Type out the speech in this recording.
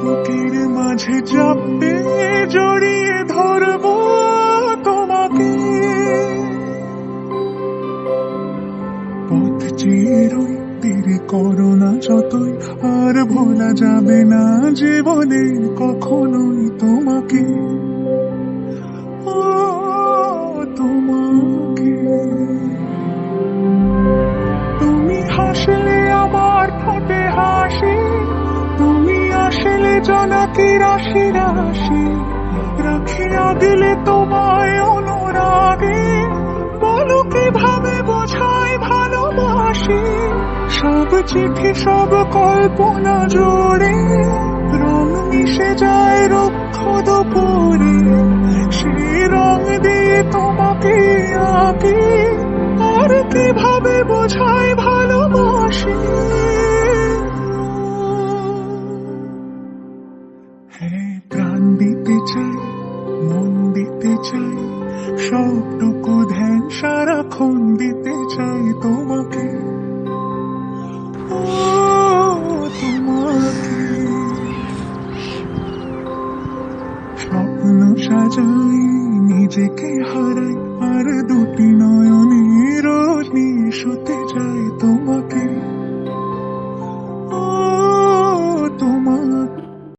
বুকের মাঝে চাপে জড়িয়ে ধরব তোমাকে। পথ চিরই তীর করোনা যতই আর ভোলা যাবে না জীবনে কখনোই জনাকি রাশি রাশি রাখি দিলে তোমায় অনুরাগে। বলো কীভাবে বোঝায় ভালোবাসি? সব চিঠি, সব কল্পনা জোড়ে রং মিশে যায় রক্ষ দুপুরে। সেই রং দিয়ে তোমাকে আঁকি। আর কীভাবে বোঝাই ভালোবাসি? চাই সবটুকু ধ্যান সারাক্ষণ দিতে চাই তোমাকে। স্বপ্ন সাজাই, নিজেকে হারাই, আর দুটি নয়নে রোজ শুতে যাই তোমাকে।